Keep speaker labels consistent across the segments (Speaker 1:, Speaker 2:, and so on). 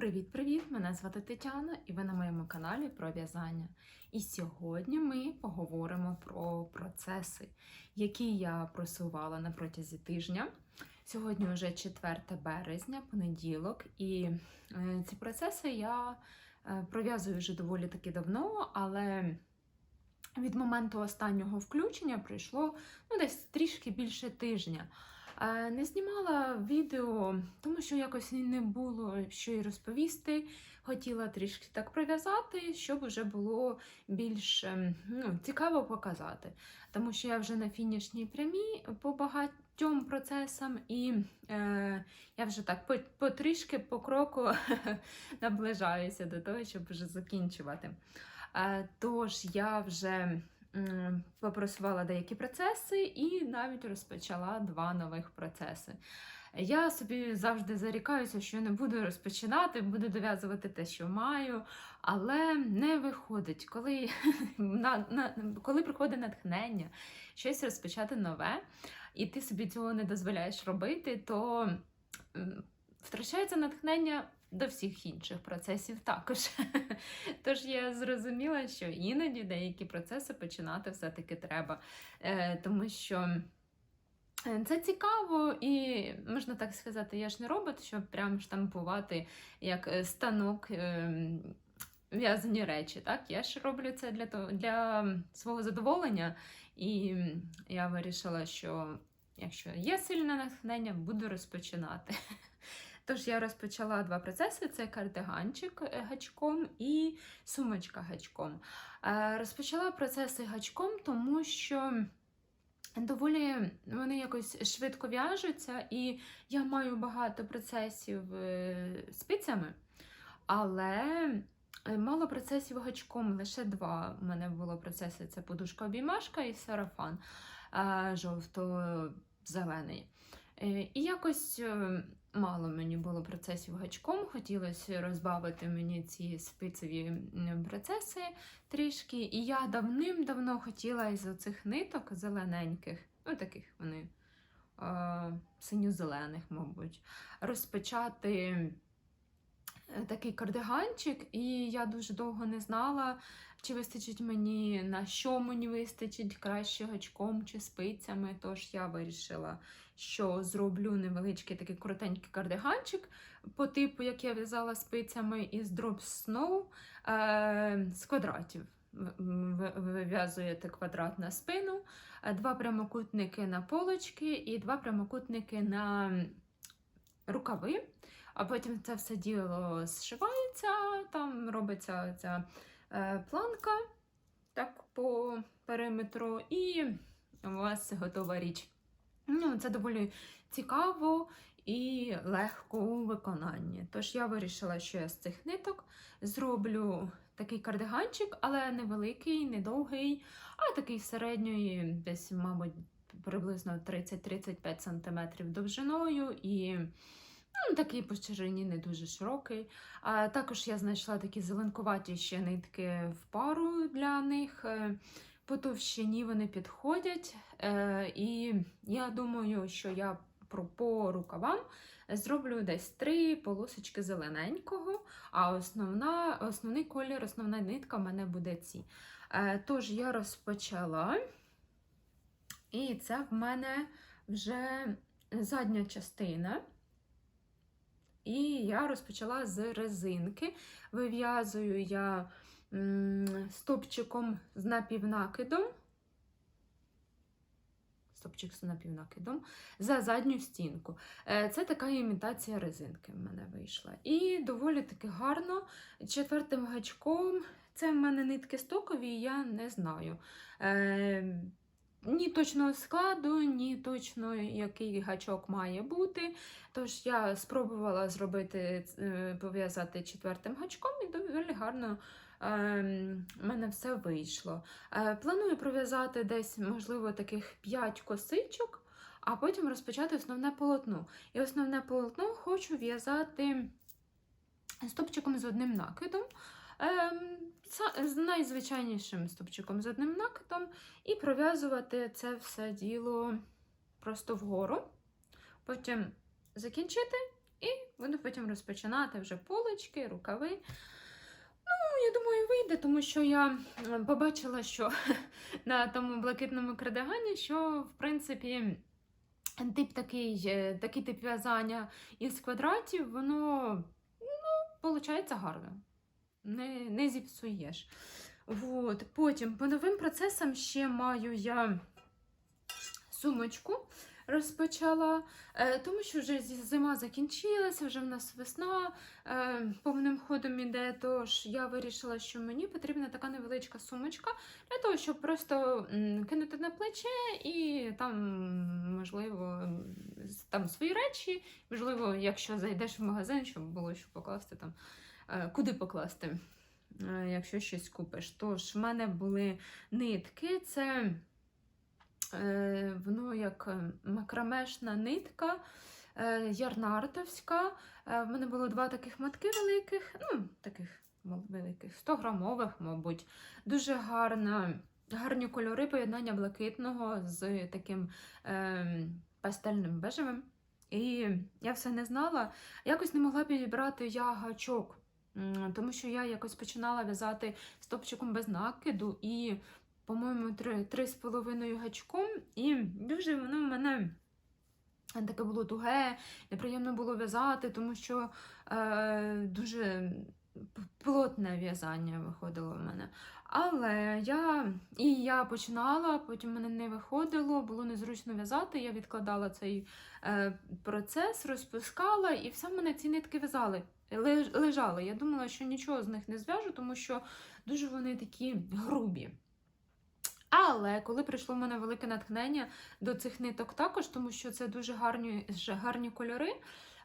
Speaker 1: Привіт-привіт! Мене звати Тетяна і ви на моєму каналі про в'язання. І сьогодні ми поговоримо про процеси, які я просувала на протязі тижня. Сьогодні вже 4 березня, понеділок, і е, ці процеси я е, пров'язую вже доволі таки давно, але від моменту останнього включення пройшло ну, десь трішки більше тижня. Не знімала відео, тому що якось не було що й розповісти. Хотіла трішки так пров'язати, щоб вже було більш ем, ну, цікаво показати. Тому що я вже на фінішній прямій по багатьом процесам, і е, я вже так по- потрішки, по кроку наближаюся до того, щоб вже закінчувати. Е, Тож я вже м, попросувала деякі процеси і навіть розпочала два нових процеси. Я собі завжди зарікаюся, що не буду розпочинати, буду дов'язувати те, що маю, але не виходить. Коли, на, на, коли приходить натхнення, щось розпочати нове, і ти собі цього не дозволяєш робити, то втрачається натхнення до всіх інших процесів також. Тож я зрозуміла, що іноді деякі процеси починати все-таки треба, Е, тому що. е, Це цікаво, і можна так сказати, я ж не робот, щоб прям штампувати як е, станок в'язані речі. Так? Я ж роблю це для, того, для свого задоволення, і я вирішила, що якщо є сильне натхнення, буду розпочинати. Тож я розпочала два процеси: це кардиганчик е, гачком і сумочка гачком. Е, Розпочала процеси гачком, тому що доволі вони якось швидко в'яжуться, і я маю багато процесів е, спицями, але мало процесів гачком, лише два. У мене було процеси: це подушка обіймашка і сарафан жовто-зелений. І якось мало мені було процесів гачком, хотілося розбавити мені ці спицеві процеси трішки. І я давним-давно хотіла із оцих ниток зелененьких, ну таких вони синьо-зелених, мабуть, розпочати такий кардиганчик, і я дуже довго не знала, чи вистачить мені, на що мені вистачить краще гачком чи спицями. Тож я вирішила, що зроблю невеличкий такий коротенький кардиганчик по типу, як я в'язала спицями із Drop Snow е, з квадратів. Вив'язуєте квадрат на спину, е, два прямокутники на полочки і два прямокутники на рукави. А потім це все діло зшивається, там робиться ця е, планка так по периметру, і у вас готова річ. Ну, це доволі цікаво і легко у виконанні. Тож я вирішила, що я з цих ниток зроблю такий кардиганчик, але невеликий, недовгий, а такий середньої, десь, мабуть, приблизно 30-35 см довжиною і ну, такий по ширині не дуже широкий. А також я знайшла такі зеленкуваті ще нитки в пару для них. Е, По товщині вони підходять. Е, І я думаю, що я по рукавам зроблю десь три полосочки зелененького, а основна, основний колір, основна нитка в мене буде ці. Е, Тож я розпочала, і це в мене вже задня частина. І я розпочала з резинки. Вив'язую я стопчиком з напівнакидом. Стопчик з напівнакидом за задню стінку. Е, Це така імітація резинки в мене вийшла. І доволі таки гарно. Четвертим гачком, це в мене нитки стокові, я не знаю. Ні точного складу, ні точно який гачок має бути. Тож я спробувала зробити, е, пов'язати четвертим гачком, і доволі гарно ем, в мене все вийшло. Е, Планую пров'язати десь, можливо, таких 5 косичок, а потім розпочати основне полотно. І основне полотно хочу в'язати стопчиком з одним накидом. З найзвичайнішим стопчиком з одним накидом, і пров'язувати це все діло просто вгору. Потім закінчити І буду потім розпочинати вже полочки, рукави. Ну, я думаю, вийде, тому що я е, побачила, що на тому блакитному кардигані, що в принципі. Тип такий, е, такий тип в'язання із квадратів, воно ну, виходить гарно. Не, не зіпсуєш. Вот. Потім по новим процесам ще маю я сумочку розпочала, е, тому що вже зима закінчилася, вже в нас весна е, повним ходом іде. Тож я вирішила, що мені потрібна така невеличка сумочка для того, щоб просто кинути на плече і там, можливо, там свої речі. Можливо, якщо зайдеш в магазин, щоб було що покласти там, куди покласти. е, Якщо щось купиш. Тож, в мене були нитки, це е, воно як е, макрамешна нитка е, ярнартовська. Е, в мене було два таких матки великих, ну, таких великих, 100 грамових, мабуть. Дуже гарна, гарні кольори поєднання блакитного з таким е, пастельним бежевим. І я все не знала. Якось не могла підібрати я гачок, м, тому що я якось починала в'язати стопчиком без накиду і по-моєму, три, три з половиною гачком, і дуже воно в мене таке було туге, неприємно було в'язати, тому що е, дуже плотне в'язання виходило в мене. Але я і я починала, потім мене не виходило, було незручно в'язати. Я відкладала цей е, процес, розпускала, і все мене ці нитки в'язали. Леж- Лежали. Я думала, що нічого з них не зв'яжу, тому що дуже вони такі грубі. Але коли прийшло в мене велике натхнення до цих ниток також, тому що це дуже гарні, гарні кольори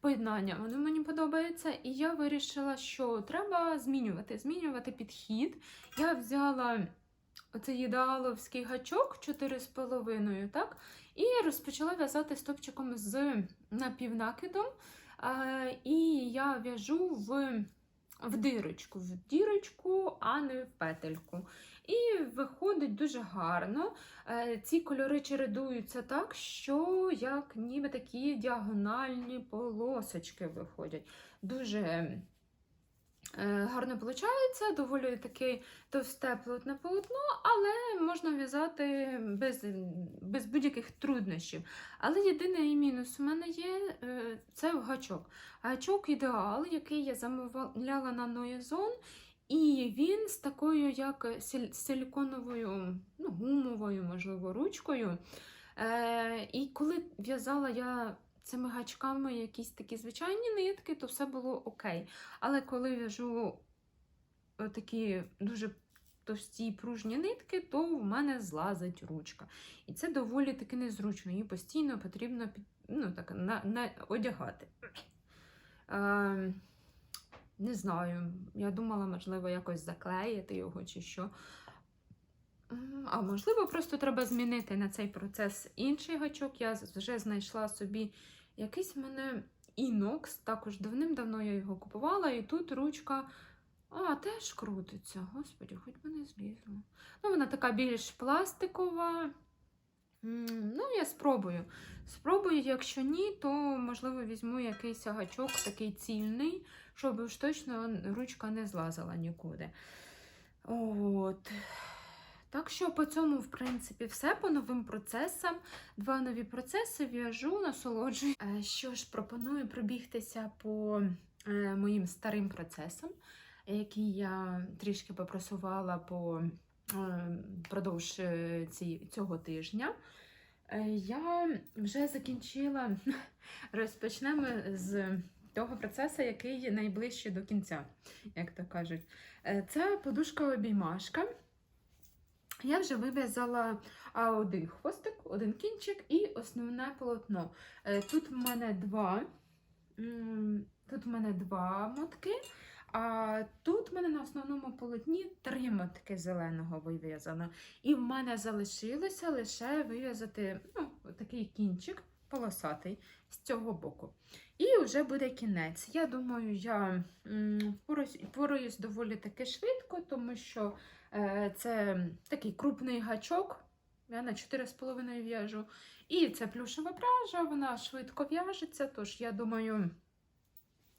Speaker 1: поєднання, вони мені подобаються. І я вирішила, що треба змінювати, змінювати підхід. Я взяла оцей ідеаловський гачок 4,5, так? І розпочала в'язати стопчиком з напівнакидом. Е, І я в'яжу в, в дирочку, в дірочку, а не в петельку. І виходить дуже гарно. Е, Ці кольори чередуються так, що як ніби такі діагональні полосочки виходять. Дуже гарно виходить, доволі таке товсте плотне полотно, але можна в'язати без, без будь-яких труднощів. Але єдиний мінус у мене є е, це гачок. Гачок ідеал, який я замовляла на Noyazon, і він з такою, як силіконовою, ну, гумовою, можливо, ручкою. Е, і коли в'язала я цими гачками якісь такі звичайні нитки, то все було окей. Але коли в'яжу е, такі дуже товсті пружні нитки, то в мене злазить ручка. І це доволі таки незручно. Її постійно потрібно під, ну, так, на, на, одягати. Е, не знаю, я думала, можливо, якось заклеїти його чи що. А можливо, просто треба змінити на цей процес інший гачок. Я вже знайшла собі якийсь в мене інокс, також давним-давно я його купувала, і тут ручка. А, теж крутиться. Господі, хоч би не злізла. Ну, вона така більш пластикова. Ну, я спробую. Спробую, якщо ні, то можливо візьму якийсь гачок такий цільний, щоб уж точно ручка не злазила нікуди. От. Так що по цьому, в принципі, все по новим процесам. Два нові процеси в'яжу, насолоджую. Е, Що ж, пропоную пробігтися по е, моїм старим процесам, які я трішки попросувала по е, продовж цього тижня. Я вже закінчила. Розпочнемо з того процесу, який найближчий до кінця, як то кажуть. Це подушка-обіймашка. Я вже вив'язала один хвостик, один кінчик і основне полотно. Е, Тут в мене два, тут в мене два мотки, а тут в мене на основному полотні три мотки зеленого вив'язано. І в мене залишилося лише вив'язати ну, такий кінчик полосатий з цього боку. І вже буде кінець. Я думаю, я впораюсь, доволі таки швидко, тому що це такий крупний гачок. Я на 4,5 в'яжу. І це плюшева пряжа, вона швидко в'яжеться, тож я думаю,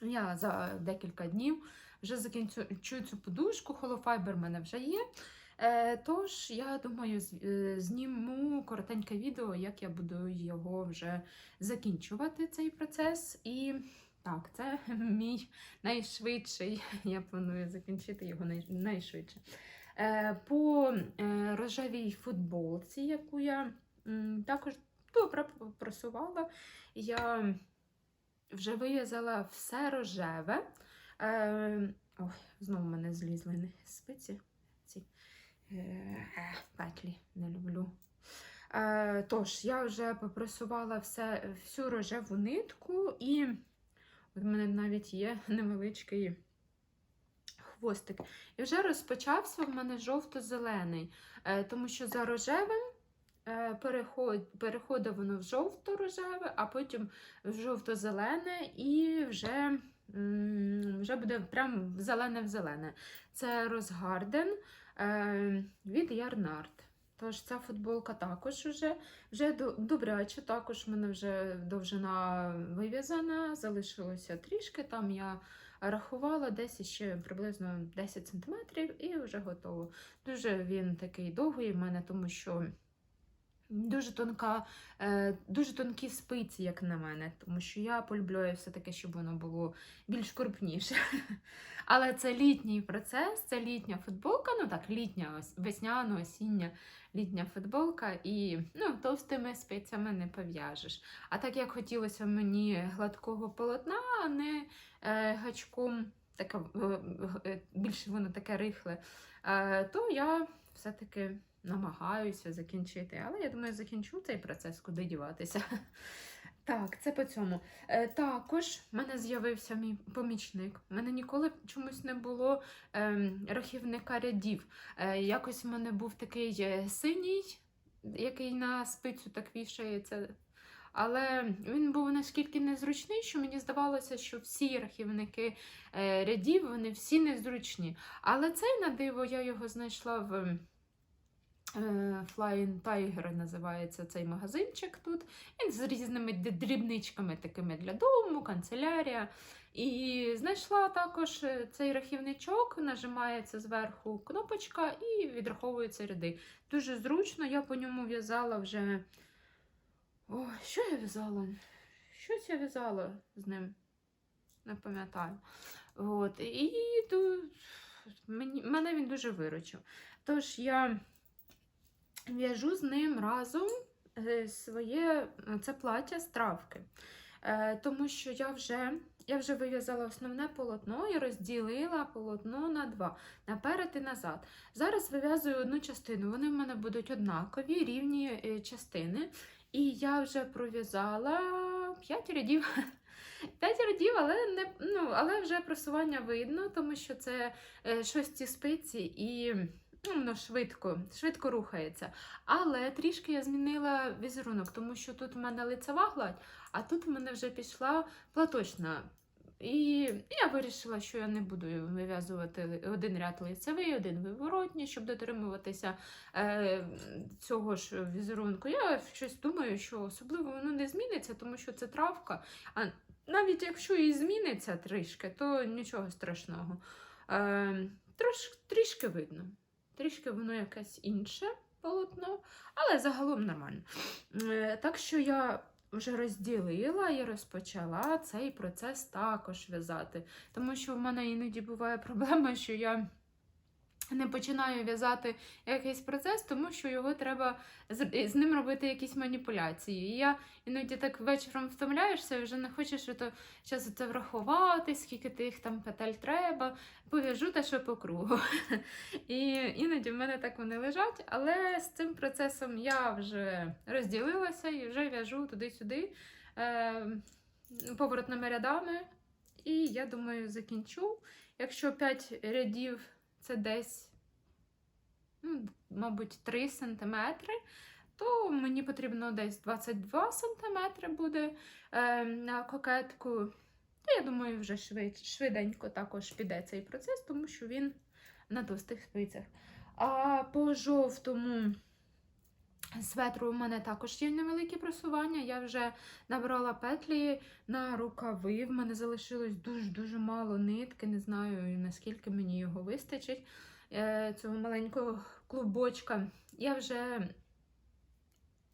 Speaker 1: Я за декілька днів вже закінчу цю подушку, холофайбер в мене вже є. Е, Тож, я думаю, е, зніму коротеньке відео, як я буду його вже закінчувати, цей процес. І так, це мій найшвидший. Я планую закінчити його найшвидше. Е, По е, рожевій футболці, яку я також добре просувала, я вже вив'язала все рожеве. Е, ой, знову в мене злізли спиці. Ці петлі не люблю. Тож, я вже попресувала все, всю рожеву нитку, і в мене навіть є невеличкий хвостик. І вже розпочався в мене жовто-зелений, е, тому що за рожевим е, переходить воно в жовто-рожеве, а потім в жовто-зелене і вже, вже буде прям зелене в зелене. Це Росгарден е, від Ярнард. Тож ця футболка також вже, вже до- добряче, також в мене вже довжина вив'язана, залишилося трішки. Там я рахувала десь ще приблизно 10 см і вже готово. Дуже він такий довгий в мене, тому що дуже тонка, е, дуже тонкі спиці, як на мене, тому що я полюблюю все-таки, щоб воно було більш крупніше. Але це літній процес, це літня футболка, ну так, літня, весняна, осіння літня футболка, і ну, товстими спицями не пов'яжеш. А так як хотілося мені гладкого полотна, а не е, гачком, таке, е, е, більше воно таке рихле, то я все-таки намагаюся закінчити. Але я думаю, закінчу цей процес, куди діватися. Так, це по цьому. Е, також в мене з'явився мій помічник. У мене ніколи чомусь не було ем, рахівника рядів. Е, якось в мене був такий е, синій, який на спицю так вішається. Але він був наскільки незручний, що мені здавалося, що всі рахівники е, рядів, вони всі незручні. Але цей на диво я його знайшла в е, Flying Tiger називається цей магазинчик тут. Він з різними дрібничками такими для дому, канцелярія. І знайшла також е, цей рахівничок, нажимається зверху кнопочка і відраховуються ряди. Дуже зручно, я по ньому в'язала вже. Ой, що я в'язала? Щось я в'язала з ним. Не пам'ятаю. От. І тут мене він дуже виручив. Тож я в'яжу з ним разом е, своє е, це плаття з травки. Е, тому що я вже, я вже вив'язала основне полотно і розділила полотно на два, наперед і назад. Зараз вив'язую одну частину. Вони в мене будуть однакові, рівні частини. І я вже пров'язала 5 рядів. 5 рядів, але не, ну, але вже просування видно, тому що це шості спиці і ну, воно швидко, швидко рухається. Але трішки я змінила візерунок, тому що тут в мене лицева гладь, а тут в мене вже пішла платочна. І я вирішила, що я не буду вив'язувати один ряд лицевий, один виворотній, щоб дотримуватися е, цього ж візерунку. Я щось думаю, що особливо воно не зміниться, тому що це травка. А навіть якщо і зміниться трішки, то нічого страшного. Е, трош, трішки видно. Трішки воно якесь інше полотно, але загалом нормально. Е, так що я вже розділила і розпочала цей процес також в'язати. Тому що в мене іноді буває проблема, що я не починаю в'язати якийсь процес, тому що його треба з, ним робити якісь маніпуляції. І я іноді так вечором втомляєшся вже не хочеш ото час це врахувати, скільки тих там петель треба, пов'яжу те, що по кругу. І іноді в мене так вони лежать, але з цим процесом я вже розділилася і вже в'яжу туди-сюди е, поворотними рядами. І я думаю, закінчу. Якщо 5 рядів це десь, ну, мабуть, 3 см, то мені потрібно десь 22 см буде е, на кокетку. То я думаю, вже швид, швиденько також піде цей процес, тому що він на товстих спицях. А по жовтому Светру у мене також є невеликі просування. Я вже набрала петлі на рукави. В мене залишилось дуже-дуже мало нитки. Не знаю, наскільки мені його вистачить, е, цього маленького клубочка. Я вже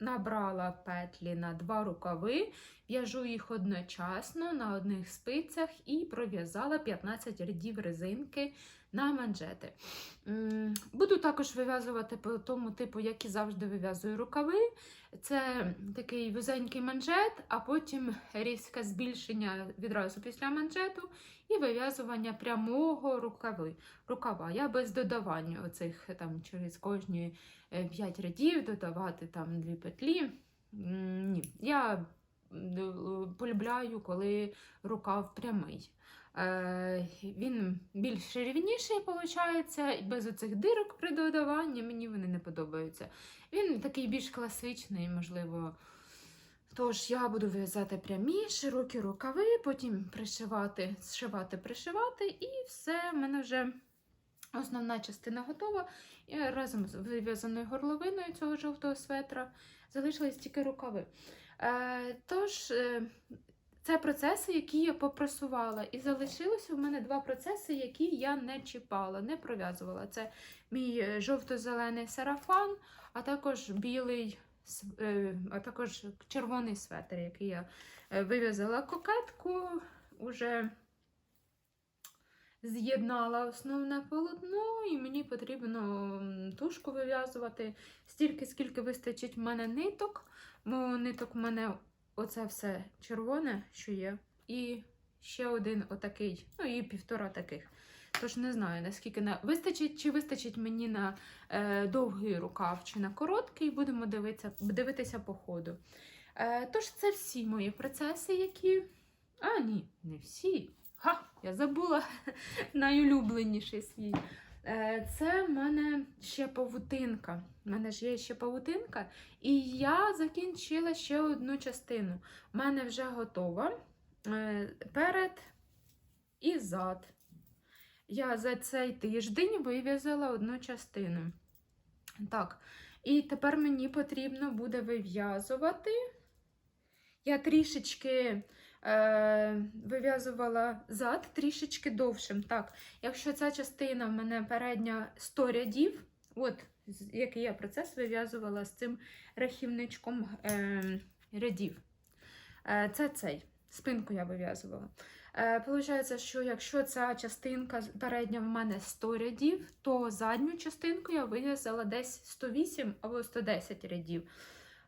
Speaker 1: набрала петлі на два рукави, в'яжу їх одночасно на одних спицях і пров'язала 15 рядів резинки на манжети. Буду також вив'язувати по тому типу, як і завжди вив'язую рукави. Це такий вузенький манжет, а потім різке збільшення відразу після манжету і вив'язування прямого рукави. рукава. Я без додавання оцих там через кожні 5 рядів додавати там дві петлі. Ні, я полюбляю, коли рукав прямий. Е, Він більш рівніший, виходить, без оцих дирок при додаванні мені вони не подобаються. Він такий більш класичний, можливо. Тож я буду в'язати прямі, широкі рукави, потім пришивати, зшивати, пришивати, і все, в мене вже основна частина готова. І разом з вив'язаною горловиною цього жовтого светра залишились тільки рукави. Е, тож, е, це процеси, які я попрасувала. І залишилося в мене два процеси, які я не чіпала, не пров'язувала. Це мій е, жовто-зелений сарафан, а також білий, е, а також червоний светр, який я е, вив'язала кокетку, уже з'єднала основне полотно, і мені потрібно тушку вив'язувати стільки, скільки вистачить в мене ниток, бо ниток в мене оце все червоне, що є, і ще один отакий, ну і півтора таких. Тож не знаю, наскільки на вистачить, чи вистачить мені на е, довгий рукав, чи на короткий, будемо дивитися, дивитися по ходу. Е, тож це всі мої процеси, які. А, ні, не всі. Ха, я забула найулюбленіший свій. Е, Це в мене ще павутинка. У мене ж є ще павутинка, і я закінчила ще одну частину. У мене вже готова е, перед і зад. Я за цей тиждень вив'язала одну частину. Так, і тепер мені потрібно буде вив'язувати. Я трішечки е, вив'язувала зад трішечки довшим. Так, якщо ця частина в мене передня 100 рядів, от який я процес вив'язувала з цим рахівничком е, рядів. Е, це цей. Спинку я вив'язувала. Е, Получається, що якщо ця частинка передня в мене 100 рядів, то задню частинку я вив'язала десь 108 або 110 рядів.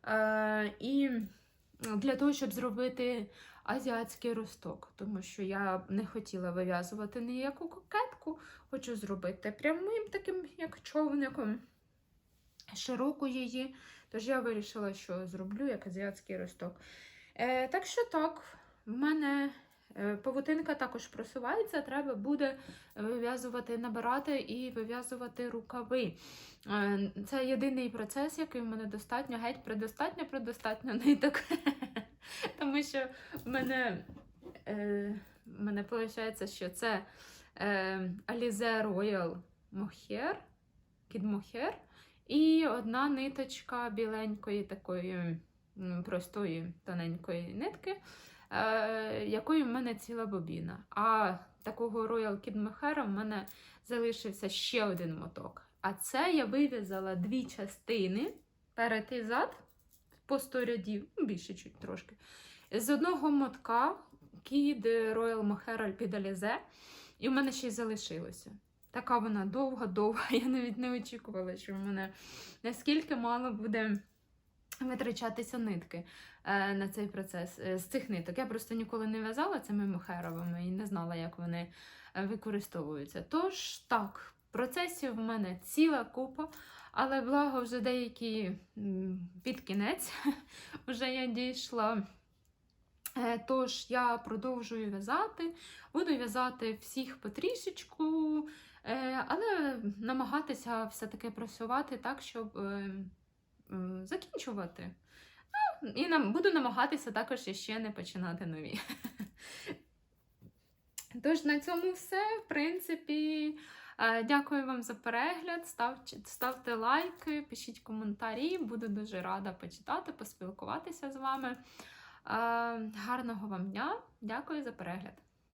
Speaker 1: Е, і для того, щоб зробити азіатський росток, тому що я не хотіла вив'язувати ніяку кокетку, хочу зробити прямим таким, як човником, широку її. Тож я вирішила, що зроблю як азіатський росток. Е, так що так, в мене е, павутинка також просувається, треба буде вив'язувати, набирати і вив'язувати рукави. Е, Це єдиний процес, який в мене достатньо, геть предостатньо, предостатньо ниток. Тому що в мене, е, мене виходить, що це е, Alize Royal Mohair, Kid Mohair, і одна ниточка біленької такої простої тоненької нитки, е, якої в мене ціла бобіна. А такого Royal Kid Mohair в мене залишився ще один моток. А це я вив'язала дві частини перед і зад по 100 рядів, ну, більше чуть трошки. З одного мотка Kid Royal Mohair під Alize, і в мене ще й залишилося. Така вона довга-довга. Я навіть не очікувала, що в мене наскільки мало буде витрачатися нитки е, на цей процес е, з цих ниток. Я просто ніколи не в'язала цими мохеровими і не знала, як вони е, використовуються. Тож так, процесів в мене ціла купа, але благо вже деякі під кінець вже я дійшла. Е, Тож я продовжую в'язати, буду в'язати всіх потрішечку, е, але намагатися все-таки працювати так, щоб е, закінчувати. Ну, і нам, буду намагатися також ще не починати нові. Тож на цьому все. В принципі, Дякую вам за перегляд. Ставте, ставте лайки, пишіть коментарі. Буду дуже рада почитати, поспілкуватися з вами. Е, Гарного вам дня! Дякую за перегляд!